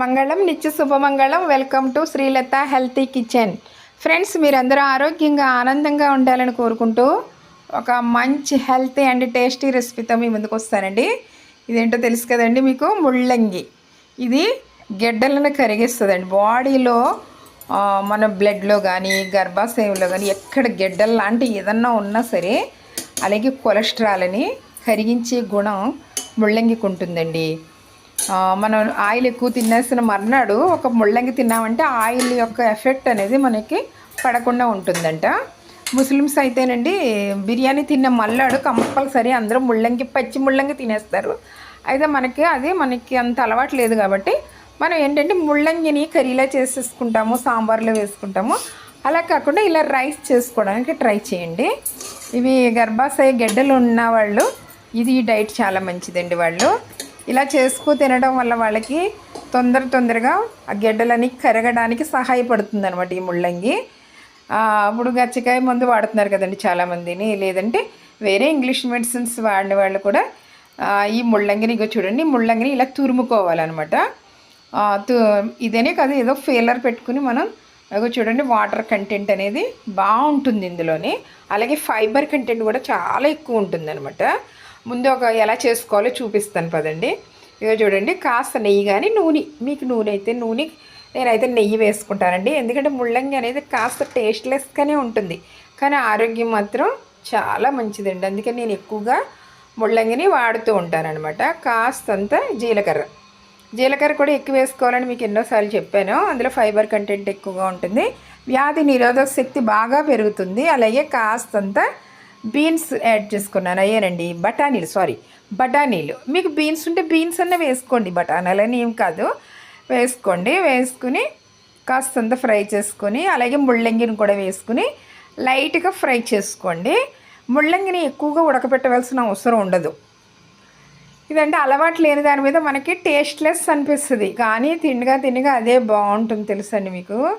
మంగళం నిత్య శుభమంగళం. Welcome to Srilatha healthy kitchen friends మీరందరూ ఆరోగ్యంగా ఆనందంగా ఉండాలని కోరుకుంటూ ఒక మంచి హెల్తీ అండ్ టేస్టీ రెసిపీతో మీ ముందుకు వస్తానండి. ఇదేంటో తెలుసు కదండి మీకు? ముళ్ళంగి ఇది గెడ్డలను కరిగిస్తుందండి. బాడీలో మన బ్లడ్లో కానీ గర్భాశయంలో కానీ ఎక్కడ గెడ్డలు లాంటి ఏదన్నా ఉన్నా సరే అలాగే కొలెస్ట్రాల్ని కరిగించే గుణం ముళ్ళంగికి ఉంటుందండి. మనం ఆయిల్ ఎక్కువ తినేసిన మర్నాడు ఒక ముళ్ళంగి తిన్నామంటే ఆయిల్ యొక్క ఎఫెక్ట్ అనేది మనకి పడకుండా ఉంటుందంట. ముస్లిమ్స్ అయితేనండి బిర్యానీ తిన్న మల్లాడు కంపల్సరీ అందరూ ముళ్ళంగి పచ్చి ముళ్ళంగి తినేస్తారు. అయితే మనకి అది మనకి అంత అలవాటు లేదు కాబట్టి మనం ఏంటంటే ముళ్ళంగిని కర్రీలా చేసేసుకుంటాము సాంబార్లో వేసుకుంటాము. అలా కాకుండా ఇలా రైస్ చేసుకోవడానికి ట్రై చేయండి. ఇవి గర్భాశయ గెడ్డలు ఉన్న వాళ్ళు ఇది డైట్ చాలా మంచిదండి వాళ్ళు. ఇలా చేసుకు తినడం వల్ల వాళ్ళకి తొందర తొందరగా ఆ గెడ్డలని కరగడానికి సహాయపడుతుంది అనమాట ఈ ముళ్ళంగి అప్పుడు గచ్చకాయ మందు వాడుతున్నారు కదండి చాలామందిని. లేదంటే వేరే ఇంగ్లీష్ మెడిసిన్స్ వాడిన వాళ్ళు కూడా ఈ ముళ్ళంగిని ఇక చూడండి ముళ్ళంగిని ఇలా తురుముకోవాలన్నమాట. తు ఇదేనే కాదు ఏదో ఫీలర్ పెట్టుకుని మనం అగో చూడండి వాటర్ కంటెంట్ అనేది బాగుంటుంది ఇందులోని. అలాగే ఫైబర్ కంటెంట్ కూడా చాలా ఎక్కువ ఉంటుంది అనమాట ముందు ఒక ఎలా చేసుకోవాలో చూపిస్తాను పదండి. ఇక చూడండి కాస్త నెయ్యి కానీ నూనె. మీకు నూనె అయితే నూనె నేనైతే నెయ్యి వేసుకుంటానండి. ఎందుకంటే ముళ్ళంగి అనేది కాస్త టేస్ట్లెస్గానే ఉంటుంది. కానీ ఆరోగ్యం మాత్రం చాలా మంచిదండి. అందుకే నేను ఎక్కువగా ముళ్ళంగిని వాడుతూ ఉంటానన్నమాట. కాస్తంత జీలకర్ర. జీలకర్ర కూడా ఎక్కువ వేసుకోవాలని మీకు ఎన్నోసార్లు చెప్పాను. అందులో ఫైబర్ కంటెంట్ ఎక్కువగా ఉంటుంది. వ్యాధి నిరోధక శక్తి బాగా పెరుగుతుంది. అలాగే కాస్తంత బీన్స్ యాడ్ చేసుకున్నాను. అయ్యానండి బఠానీలు సారీ బఠానీలు. మీకు బీన్స్ ఉంటే బీన్స్ అన్న వేసుకోండి. బఠానీలు అని ఏం కాదు. వేసుకోండి. వేసుకుని కాస్తంత ఫ్రై చేసుకొని అలాగే ముళ్ళంగిని కూడా వేసుకుని లైట్గా ఫ్రై చేసుకోండి. ముళ్ళంగిని ఎక్కువగా ఉడకపెట్టవలసిన అవసరం ఉండదు. ఇదంటే అలవాటు లేని దాని మీద మనకి టేస్ట్లెస్ అనిపిస్తుంది. కానీ తిండిగా తిండిగా అదే బాగుంటుంది తెలుసండి మీకు.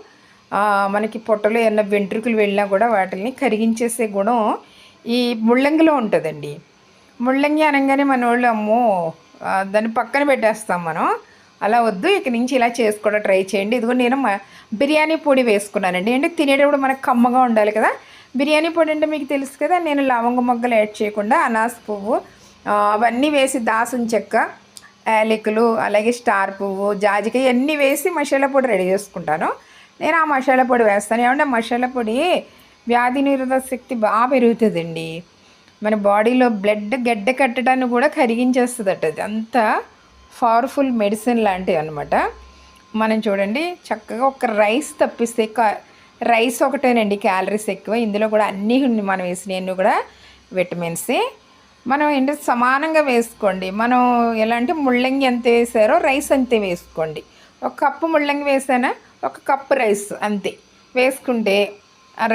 మనకి పొట్టలో ఏమన్నా వెంట్రుకలు వెళ్ళినా కూడా వాటిని కరిగించేసే గుణం ఈ ముళ్ళంగిలో ఉంటుందండి. ముళ్ళంగి అనగానే మన వాళ్ళు అమ్మో దాన్ని పక్కన పెట్టేస్తాం మనం. అలా వద్దు ఇక నుంచి ఇలా చేసుకోవడం ట్రై చేయండి. ఇదిగో నేను మ- బిర్యానీ పొడి వేసుకున్నానండి. అంటే తినేటప్పుడు మనకు కమ్మగా ఉండాలి కదా. బిర్యానీ పొడి అంటే మీకు తెలుసు కదా నేను లవంగ మొగ్గలు యాడ్ చేయకుండా అనాస పువ్వు అవన్నీ వేసి దాసం చెక్క యాలకులు అలాగే స్టార్ పువ్వు జాజికాయ అన్నీ వేసి మసాలా పొడి రెడీ చేసుకుంటాను. నేను ఆ మసాలా పొడి వేస్తాను. ఏమంటే మసాలా పొడి వ్యాధి నిరోధక శక్తి బాగా పెరుగుతుందండి. మన బాడీలో బ్లడ్ గడ్డ కట్టడాన్ని కూడా కరిగించేస్తుందట. అది అంత పవర్ఫుల్ మెడిసిన్ లాంటివి అనమాట మనం చూడండి చక్కగా ఒక రైస్ తప్పిస్తే రైస్ ఒకటేనండి క్యాలరీస్ ఎక్కువ. ఇందులో కూడా అన్నీ మనం వేసినవన్నీ కూడా విటమిన్స్ మనం ఏంటి సమానంగా వేసుకోండి. మనం ఎలా అంటే ముళ్ళంగి ఎంత వేసారో రైస్ అంతే వేసుకోండి. ఒక కప్పు ముళ్ళంగి వేసానా? ఒక కప్పు రైస్ అంతే. వేసుకుంటే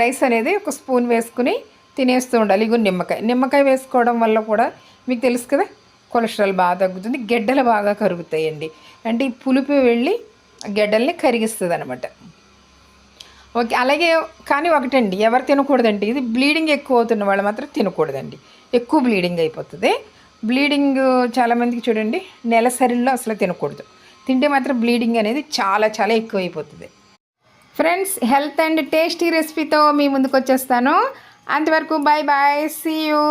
రైస్ అనేది ఒక స్పూన్ వేసుకుని తినేస్తూ ఉండాలి. ఇగో నిమ్మకాయ. నిమ్మకాయ వేసుకోవడం వల్ల కూడా మీకు తెలుసు కదా కొలెస్ట్రాల్ బాగా తగ్గుతుంది గెడ్డలు బాగా కరుగుతాయండి. అంటే ఈ పులుపు వెళ్ళి గెడ్డల్ని కరిగిస్తుంది అనమాట ఓకే అలాగే కానీ ఒకటండి ఎవరు తినకూడదండి? ఇది బ్లీడింగ్ ఎక్కువ అవుతున్న వాళ్ళు మాత్రం తినకూడదండి. ఎక్కువ బ్లీడింగ్ అయిపోతుంది. బ్లీడింగ్ చాలామందికి చూడండి నెలసరిలో అసలు తినకూడదు. తింటే మాత్రం బ్లీడింగ్ అనేది చాలా చాలా ఎక్కువ అయిపోతుంది. ఫ్రెండ్స్ హెల్త్ అండ్ టేస్టీ రెసిపీతో మీ ముందుకు వచ్చేస్తాను అంతవరకు బాయ్ బాయ్ సీ యూ